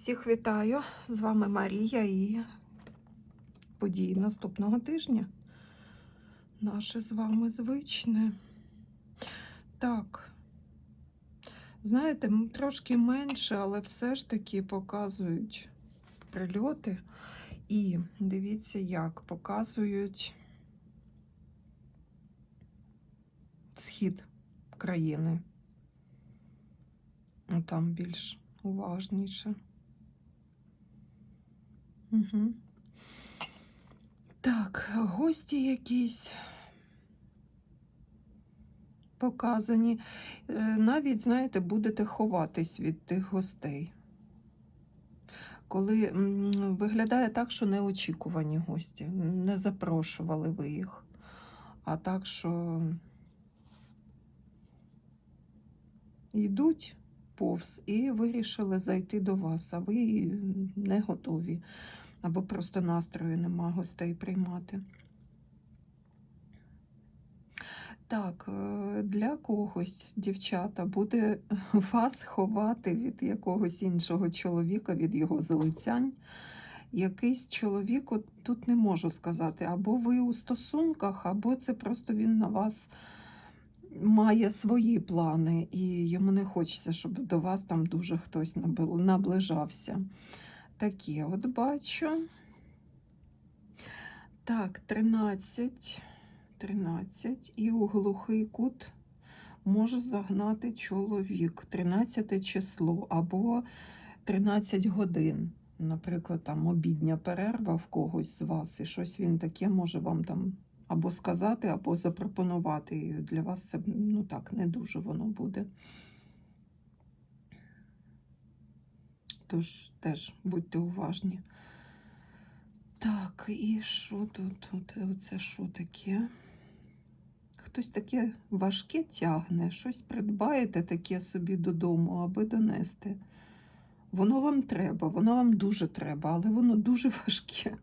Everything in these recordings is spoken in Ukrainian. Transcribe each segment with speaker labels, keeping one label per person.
Speaker 1: Всіх вітаю! З вами Марія і події наступного тижня. Наше з вами звичне. Так, знаєте, трошки менше, але все ж таки показують прильоти. І дивіться, як показують схід країни. Ну, Там більш уважніше. Угу. Так, гості якісь показані. Е, Навіть, знаєте, будете ховатись від тих гостей. Коли виглядає так, що неочікувані гості, не запрошували ви їх, а так, що йдуть повз і вирішили зайти до вас, а ви не готові. Або просто настрою нема гостей приймати. Так, е, для когось, дівчата, буде вас ховати від якогось іншого чоловіка, від його залицянь. Якийсь чоловік, от тут не можу сказати, або ви у стосунках, або це просто він на вас має свої плани, і йому не хочеться, щоб до вас там дуже хтось наближався. Такі от бачу. Так, 13. 13. І у глухий кут може загнати чоловік. 13 число або 13 годин. Наприклад, там обідня перерва в когось з вас, і щось він таке може вам там або сказати, або запропонувати. І для вас це ну так, не дуже воно буде. Тож теж будьте уважні. Так, і що тут? От, оце що таке? Хтось таке важке тягне, щось придбаєте таке собі додому, аби донести. Воно вам треба, воно вам дуже треба, але воно дуже важке.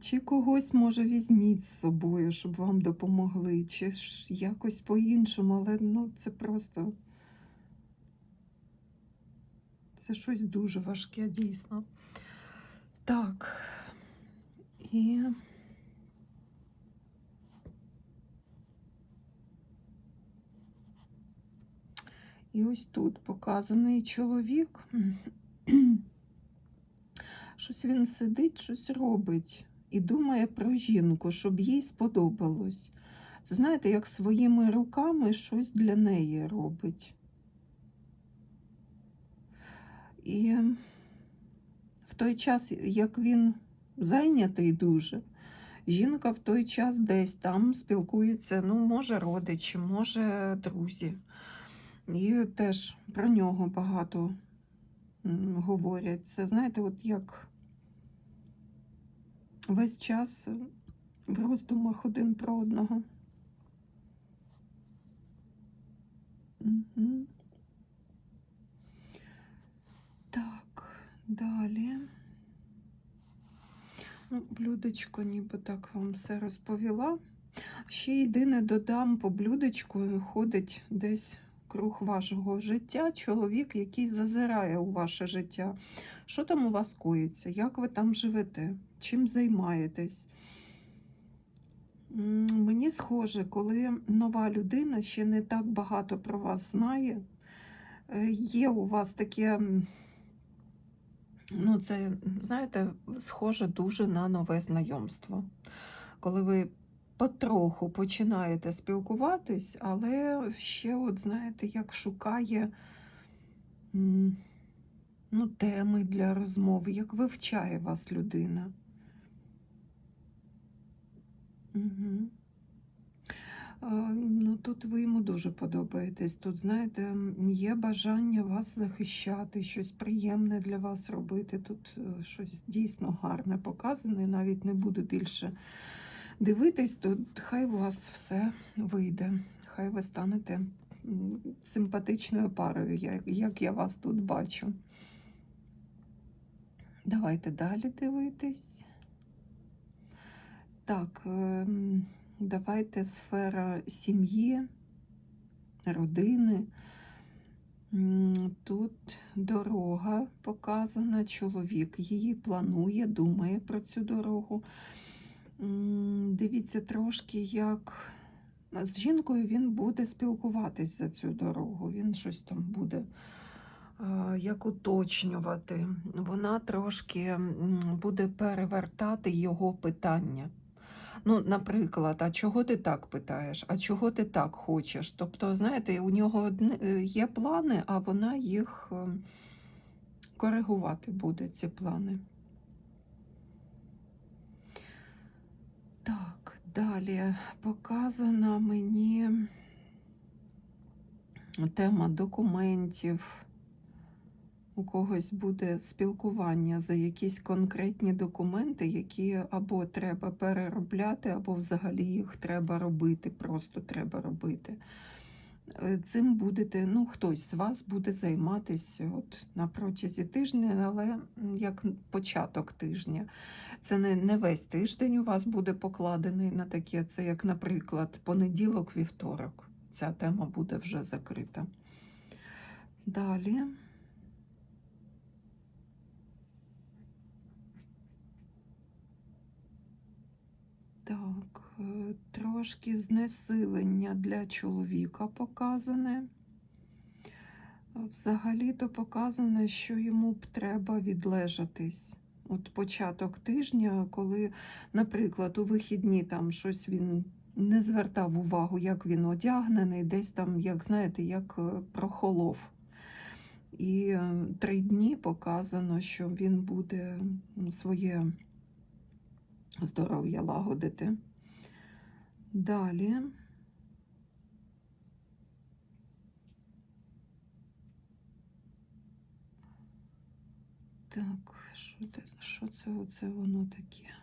Speaker 1: Чи когось, може, візьміть з собою, щоб вам допомогли, чи ж якось по-іншому, але ну, це просто. Це щось дуже важке, дійсно. Так. І. І ось тут показаний чоловік. Щось він сидить, щось робить і думає про жінку, щоб їй сподобалось. Це знаєте, як своїми руками щось для неї робить. І в той час, як він зайнятий дуже, жінка в той час десь там спілкується, ну, може, родичі, може, друзі. І теж про нього багато говорять. Це, знаєте, от як весь час в роздумах один про одного. Угу. Так, далі. Ну, блюдечко, ніби так вам все розповіла. Ще єдине додам по блюдечку ходить десь круг вашого життя чоловік, який зазирає у ваше життя. Що там у вас коїться? Як ви там живете? Чим займаєтесь? Мені схоже, коли нова людина ще не так багато про вас знає, е, є у вас таке, ну, це, знаєте, схоже дуже на нове знайомство. Коли ви потроху починаєте спілкуватись, але ще, от знаєте, як шукає ну, теми для розмови, як вивчає вас людина. Угу. Ну, тут ви йому дуже подобаєтесь. Тут, знаєте, є бажання вас захищати, щось приємне для вас робити. Тут е, щось дійсно гарне показане. Навіть не буду більше дивитись, то хай у вас все вийде. Хай ви станете симпатичною парою, як я вас тут бачу. Давайте далі дивитись. Так, ем, давайте сфера сім'ї, родини. Тут дорога показана, чоловік її планує, думає про цю дорогу. Дивіться трошки, як з жінкою він буде спілкуватись за цю дорогу. Він щось там буде як уточнювати. Вона трошки буде перевертати його питання. Ну, наприклад, а чого ти так питаєш? А чого ти так хочеш? Тобто, знаєте, у нього е, є плани, а вона їх е, коригувати буде, ці плани. Так, далі показана мені тема документів. У когось буде спілкування за якісь конкретні документи, які або треба переробляти, або взагалі їх треба робити, просто треба робити. Е, Цим будете, ну, хтось з вас буде займатися от на протязі тижня, але як початок тижня. Це не, не весь тиждень у вас буде покладений на таке. Це як, наприклад, понеділок, вівторок. Ця тема буде вже закрита. Далі. Так, е, трошки знесилення для чоловіка показане. Взагалі-то показано, що йому б треба відлежатись. От початок тижня, коли, наприклад, у вихідні там щось він не звертав увагу, як він одягнений, десь там, як знаєте, як е, прохолов. І е, три дні показано, що він буде своє здоров'я лагодити. Далі. Так, що це, що це воно таке?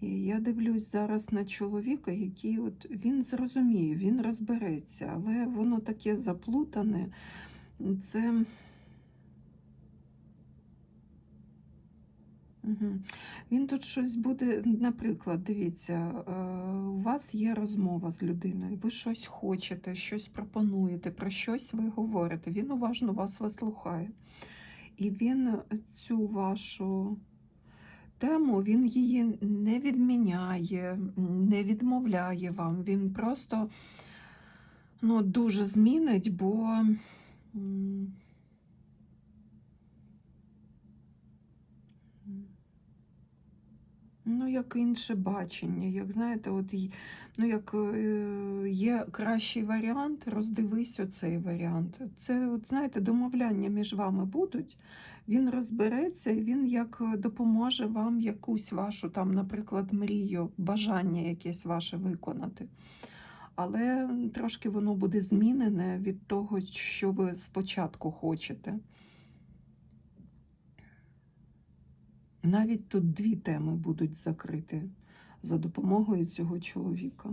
Speaker 1: І я дивлюсь зараз на чоловіка, який от він зрозуміє, він розбереться, але воно таке заплутане. Це. Він тут щось буде, наприклад, дивіться, е, у вас є розмова з людиною, ви щось хочете, щось пропонуєте, про щось ви говорите. Він уважно вас вислухає. І він цю вашу тему, він її не відміняє, не відмовляє вам. Він просто ну, дуже змінить, бо. Ну, як інше бачення, як знаєте, от ну, як е, є кращий варіант, роздивись оцей варіант. Це, от, знаєте, домовляння між вами будуть. Він розбереться, він як е, допоможе вам якусь вашу, там, наприклад, мрію, бажання якесь ваше виконати. Але трошки воно буде змінене від того, що ви спочатку хочете. Навіть тут дві теми будуть закриті за допомогою цього чоловіка.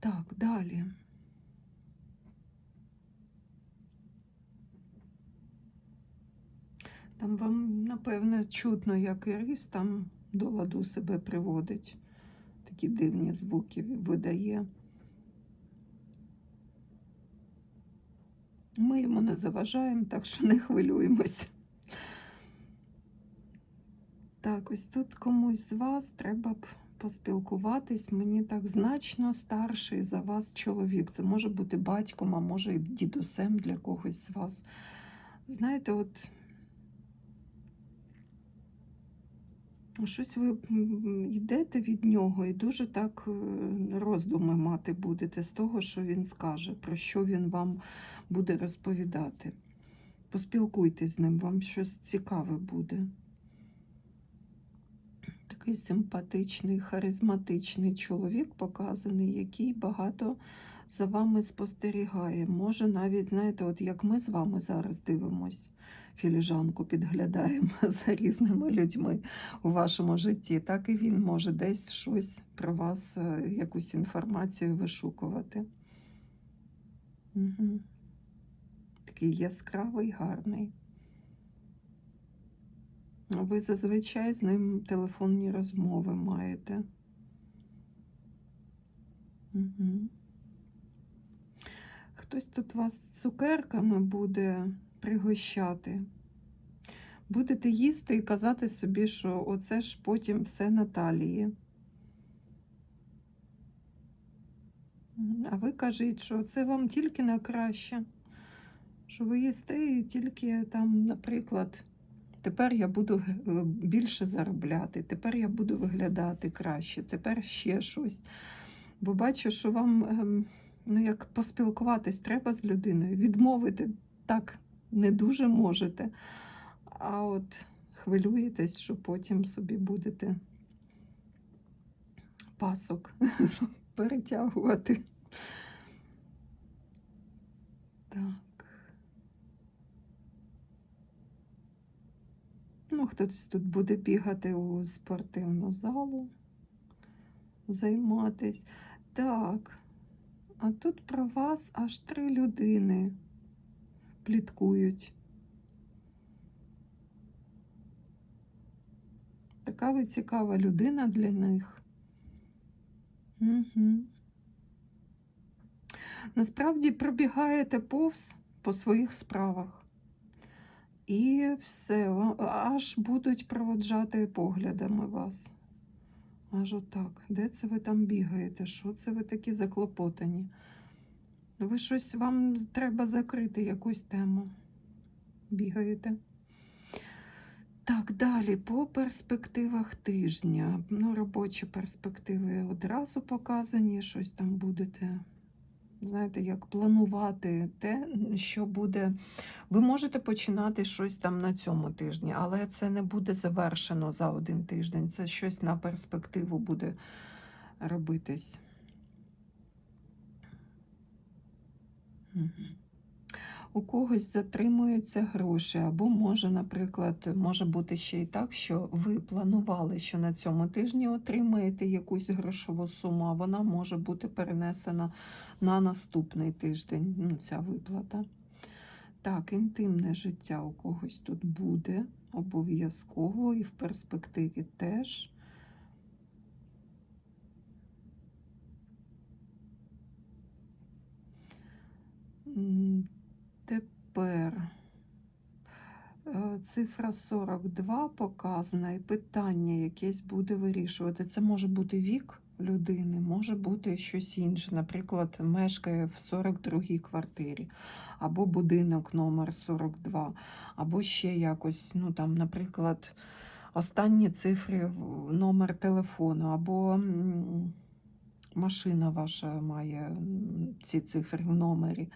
Speaker 1: Так, далі. Там вам, напевне, чутно, як Ірис там до ладу себе приводить. Такі дивні звуки видає. Ми йому не заважаємо, так що не хвилюємося. Так, ось тут комусь з вас треба б поспілкуватись. Мені так значно старший за вас чоловік. Це може бути батьком, а може і дідусем для когось з вас. Знаєте, от щось ви йдете від нього і дуже так е, роздуми мати будете з того, що він скаже, про що він вам буде розповідати. Поспілкуйтесь з ним, вам щось цікаве буде. Такий симпатичний, харизматичний чоловік показаний, який багато за вами спостерігає. Може, навіть, знаєте, от як ми з вами зараз дивимось, філіжанку підглядаємо за різними людьми у вашому житті, так і він може десь щось про вас, е, якусь інформацію вишукувати. Угу. Такий яскравий, гарний. Ви зазвичай з ним телефонні розмови маєте. Угу. Хтось тут вас цукерками буде пригощати. Будете їсти і казати собі, що оце ж потім все Наталії. А ви кажіть, що це вам тільки на краще. Що ви їсте і тільки там, наприклад, тепер я буду е, більше заробляти, тепер я буду виглядати краще, тепер ще щось. Бо бачу, що вам ем, ну, як поспілкуватись треба з людиною, відмовити так не дуже можете. А от хвилюєтесь, що потім собі будете пасок перетягувати. Так. Ну, хтось тут буде бігати у спортивну залу, займатись. Так. А тут про вас аж три людини пліткують. Така ви цікава людина для них. Угу. Насправді пробігаєте повз по своїх справах. І все, аж будуть проводжати поглядами вас. Аж отак. Де це ви там бігаєте? Що це ви такі заклопотані? Ви щось вам треба закрити якусь тему. Бігаєте. Так, далі по перспективах тижня. Ну, робочі перспективи одразу показані, щось там будете. Знаєте, як планувати те, що буде. Ви можете починати щось там на цьому тижні, але це не буде завершено за один тиждень. Це щось на перспективу буде робитись. У когось затримуються гроші, або може, наприклад, може бути ще й так, що ви планували, що на цьому тижні отримаєте якусь грошову суму, а вона може бути перенесена на наступний тиждень. Ну, ця виплата. Так, інтимне життя у когось тут буде обов'язково і в перспективі теж. Тепер е, цифра 42 показана, і питання якесь буде вирішувати. Це може бути вік людини, може бути щось інше. Наприклад, мешкає в 42-й квартирі, або будинок номер 42, або ще якось, ну там, наприклад, останні цифри номер телефону, або машина ваша має ці цифри в номері.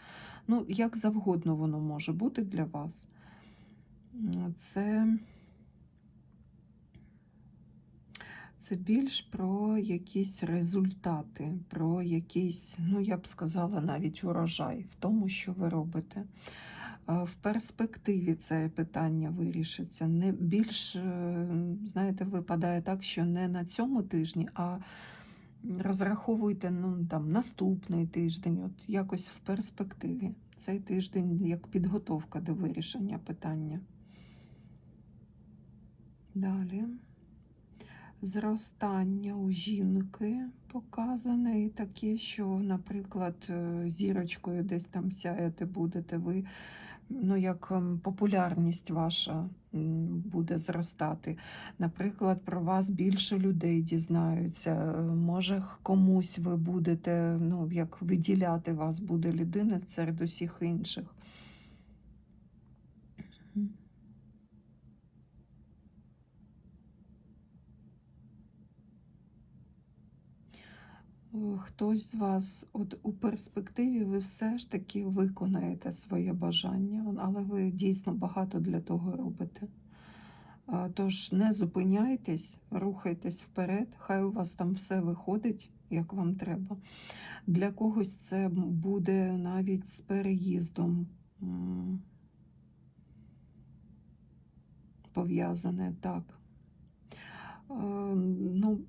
Speaker 1: Ну, як завгодно воно може бути для вас. Це, це більш про якісь результати, про якийсь, ну я б сказала, навіть урожай в тому, що ви робите. Е, В перспективі це питання вирішиться. Не більш, е, знаєте, випадає так, що не на цьому тижні, а розраховуйте ну, там, наступний тиждень, от якось в перспективі. Цей тиждень як підготовка до вирішення питання. Далі. Зростання у жінки показане і таке, що, наприклад, е, зірочкою десь там сяяти будете ви, ну, як ем, популярність ваша буде зростати. Наприклад, про вас більше людей дізнаються. е, Може, комусь ви будете, ну, як виділяти вас буде людина серед усіх інших. Хтось з вас, от у перспективі, ви все ж таки виконаєте своє бажання, але ви дійсно багато для того робите. Тож не зупиняйтесь, рухайтесь вперед, хай у вас там все виходить, як вам треба. Для когось це буде навіть з переїздом пов'язане так. Е, Ну,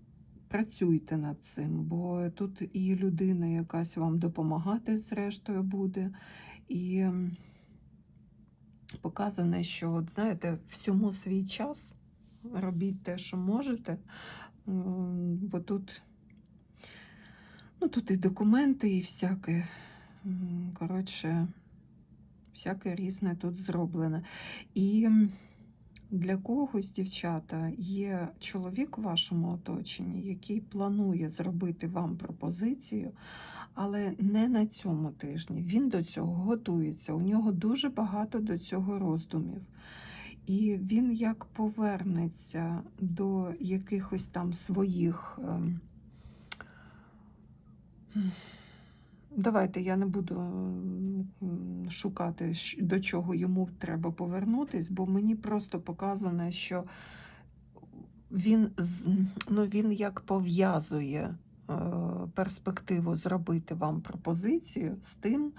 Speaker 1: працюйте над цим, бо тут і людина якась вам допомагати, зрештою, буде, і показане, що, от, знаєте, всьому свій час робіть те, що можете, бо тут Ну, тут і документи, і всяке. Коротше, всяке різне тут зроблене. І для когось, дівчата, є чоловік у вашому оточенні, який планує зробити вам пропозицію, але не на цьому тижні. Він до цього готується. У нього дуже багато до цього роздумів. І він як повернеться до якихось там своїх. Давайте я не буду шукати, до чого йому треба повернутись, бо мені просто показано, що він, ну, він як пов'язує е, перспективу зробити вам пропозицію з тим,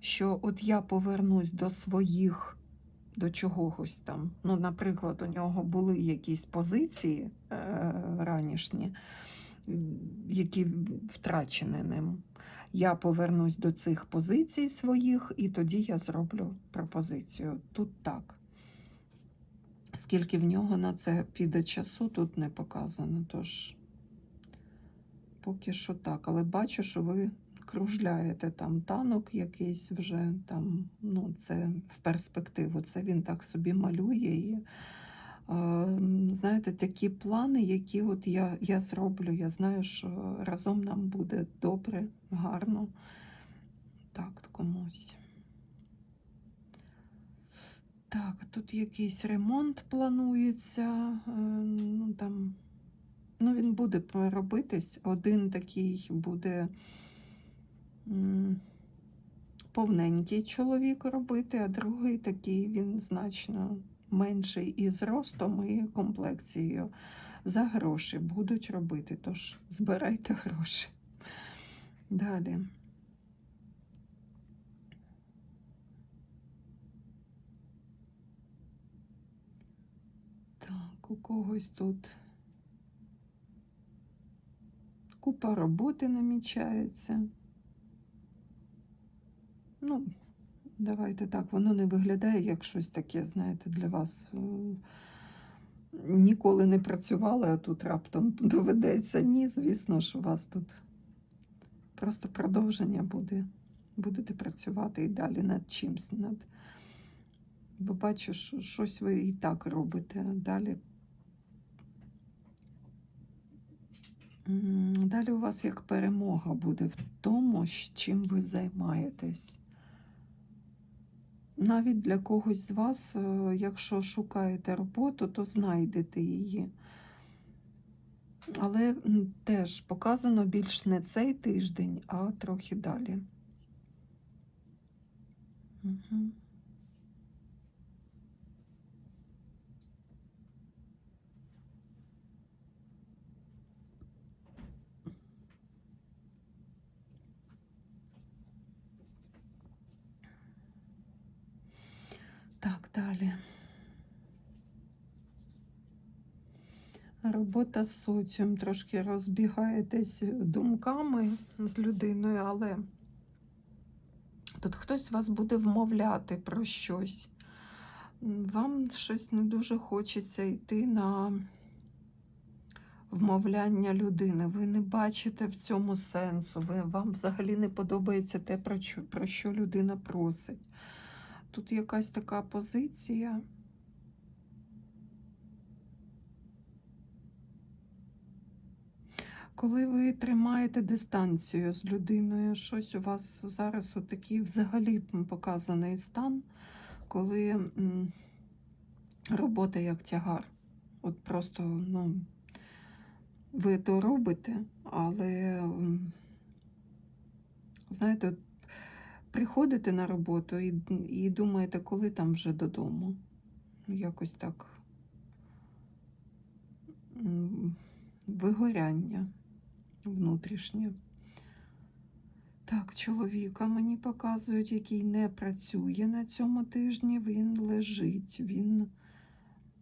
Speaker 1: що от я повернусь до своїх, до чогось там. Ну, наприклад, у нього були якісь позиції е, ранішні, які втрачені ним. Я повернусь до цих позицій своїх, і тоді я зроблю пропозицію. Тут так. Скільки в нього на це піде часу, тут не показано. Тож поки що так. Але бачу, що ви кружляєте там танок якийсь вже там, ну, це в перспективу. Це він так собі малює. І, знаєте, такі плани, які от я, я зроблю. Я знаю, що разом нам буде добре, гарно. Так, комусь. Так, тут якийсь ремонт планується. е, Ну, там, ну, він буде робитись. Один такий буде повненький чоловік робити, а другий такий він значно менший і зростом, і комплекцією. За гроші будуть робити. Тож збирайте гроші. Далі. Так, у когось тут купа роботи намічається. Ну, давайте так, воно не виглядає як щось таке, знаєте, для вас. е, Ніколи не працювали, а тут раптом доведеться. Ні, звісно ж, у вас тут просто продовження буде. Будете працювати і далі над чимсь. Над... Бо бачу, що щось ви і так робите. Далі. Далі у вас як перемога буде в тому, чим ви займаєтесь. Навіть для когось з вас, е, якщо шукаєте роботу, то знайдете її. Але теж показано більш не цей тиждень, а трохи далі. Угу. Так, далі. Робота з соціум. Трошки розбігаєтесь думками з людиною, але тут хтось вас буде вмовляти про щось. Вам щось не дуже хочеться йти на вмовляння людини. Ви не бачите в цьому сенсу. Ви, вам взагалі не подобається те, про що, людина просить. Тут якась така позиція. Коли ви тримаєте дистанцію з людиною, щось у вас зараз отакий взагалі показаний стан, коли робота як тягар. От просто, ну, ви то робите, але, знаєте, приходите на роботу і, і думаєте, коли там вже додому. Ну, Якось так. Вигоряння внутрішнє. Так, чоловіка мені показують, який не працює на цьому тижні. Він лежить, він,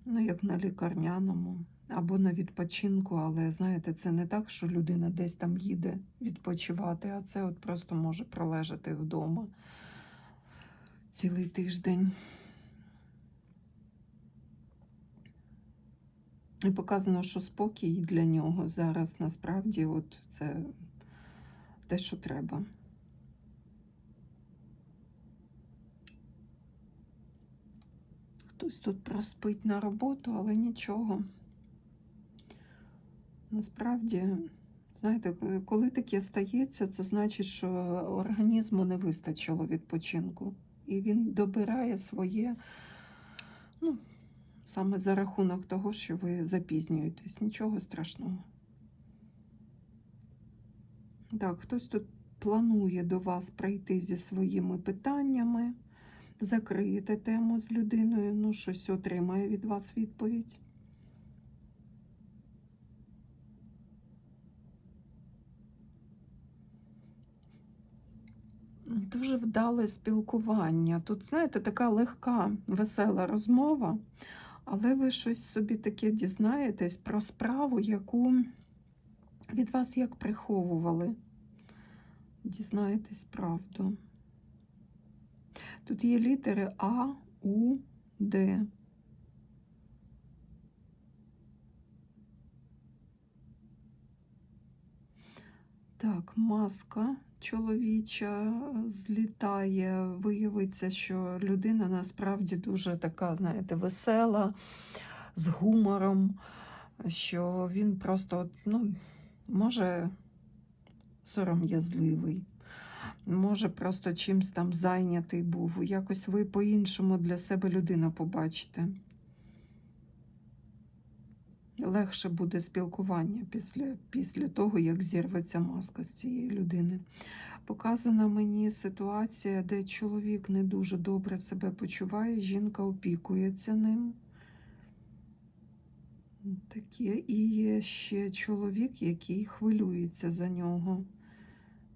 Speaker 1: ну, як на лікарняному або на відпочинку, але знаєте, це не так, що людина десь там їде відпочивати, а це от просто може пролежати вдома цілий тиждень. І показано, що спокій для нього зараз насправді от це те, що треба. Хтось тут проспить на роботу, але нічого. Насправді, знаєте, коли таке стається, це значить, що організму не вистачило відпочинку. І він добирає своє, ну, саме за рахунок того, що ви запізнюєтесь. Нічого страшного. Так, хтось тут планує до вас прийти зі своїми питаннями, закриєте тему з людиною, ну, щось отримає від вас відповідь. Дуже вдале спілкування. Тут, знаєте, така легка, весела розмова, але ви щось собі таке дізнаєтесь про справу, яку від вас як приховували. Дізнаєтесь правду. Тут є літери А, У, Д. Так, маска чоловіча злітає. Виявиться, що людина насправді дуже така, знаєте, весела, з гумором, що він просто, ну, може, сором'язливий, може, просто чимсь там зайнятий був. Якось ви по-іншому для себе людину побачите. Легше буде спілкування після, після того, як зірветься маска з цієї людини. Показана мені ситуація, де чоловік не дуже добре себе почуває, жінка опікується ним. Таке. І є ще чоловік, який хвилюється за нього.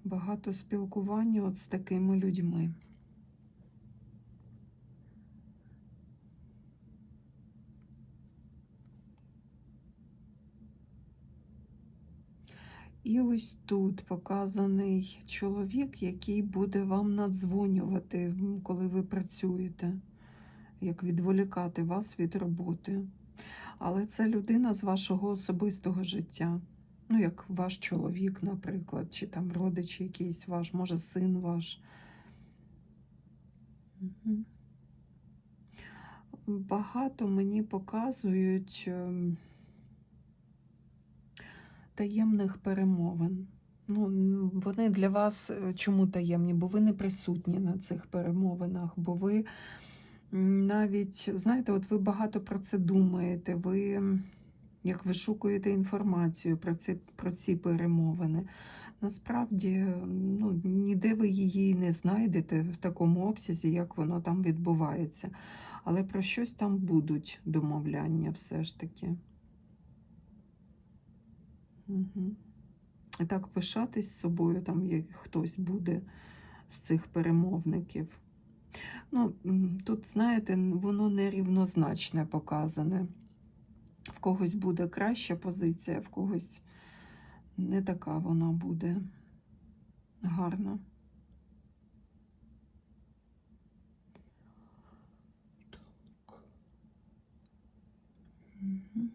Speaker 1: Багато спілкування от з такими людьми. І ось тут показаний чоловік, який буде вам надзвонювати, коли ви працюєте, як відволікати вас від роботи. Але це людина з вашого особистого життя. Ну, як ваш чоловік, наприклад, чи там родич якийсь ваш, може, син ваш. Багато мені показують. Таємних перемовин. Ну, вони для вас е, чому таємні? Бо ви не присутні на цих перемовинах, бо ви навіть, знаєте, от ви багато про це думаєте, ви як вишукуєте інформацію про ці, про ці перемовини. Насправді, ну, ніде ви її не знайдете в такому обсязі, як воно там відбувається. Але про щось там будуть домовляння все ж таки. Угу. Так пишатись собою, там як хтось буде з цих перемовників. Ну, тут, знаєте, воно нерівнозначне показане. В когось буде краща позиція, в когось не така вона буде гарна. Так. Мгм.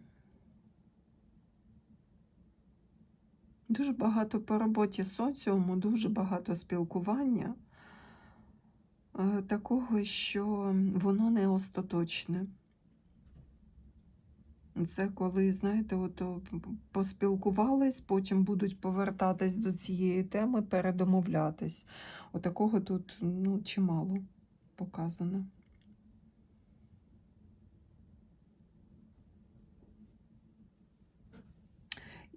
Speaker 1: Дуже багато по роботі соціуму, дуже багато спілкування, е, такого, що воно не остаточне. Це коли, знаєте, от поспілкувались, потім будуть повертатись до цієї теми, передомовлятись. Отакого тут ну, чимало показано.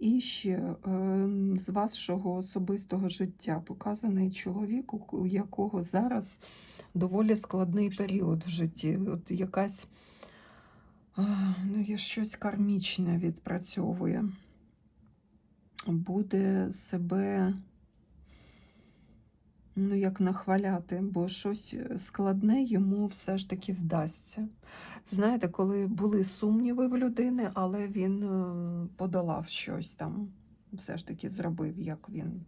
Speaker 1: І ще ем, з вашого особистого життя показаний чоловік, у якого зараз доволі складний період в житті. От якась ну, є щось кармічне відпрацьовує. Буде себе ну, як нахваляти, бо щось складне йому все ж таки вдасться. Знаєте, коли були сумніви в людини, але він е, подолав щось там, все ж таки зробив, як він,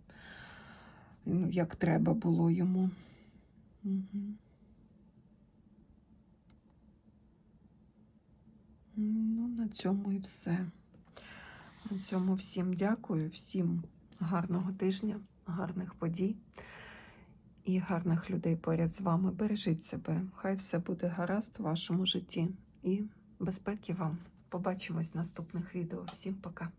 Speaker 1: ну, як треба було йому. Угу. Ну, на цьому і все. На цьому всім дякую, всім гарного тижня, гарних подій і гарних людей поряд з вами. Бережіть себе. Хай все буде гаразд у вашому житті і безпеки вам. Побачимось в наступних відео. Всім пока.